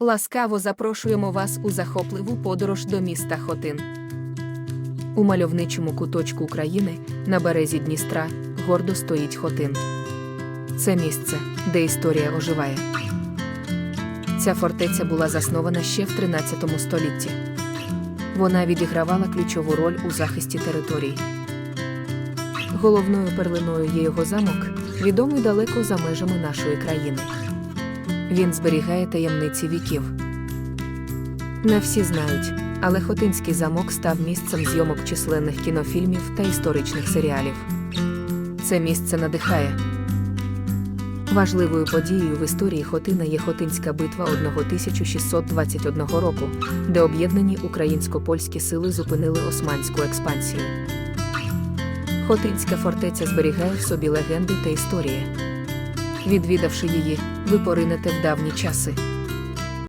Ласкаво запрошуємо вас у захопливу подорож до міста Хотин. У мальовничому куточку України на березі Дністра гордо стоїть Хотин. Це місце, де історія оживає. Ця фортеця була заснована ще в 13 столітті. Вона відігравала ключову роль у захисті територій. Головною перлиною є його замок, відомий далеко за межами нашої країни. Він зберігає таємниці віків. Не всі знають, але Хотинський замок став місцем зйомок численних кінофільмів та історичних серіалів. Це місце надихає. Важливою подією в історії Хотина є Хотинська битва 1621 року, де об'єднані українсько-польські сили зупинили османську експансію. Хотинська фортеця зберігає в собі легенди та історії. Відвідавши її, ви поринете в давні часи.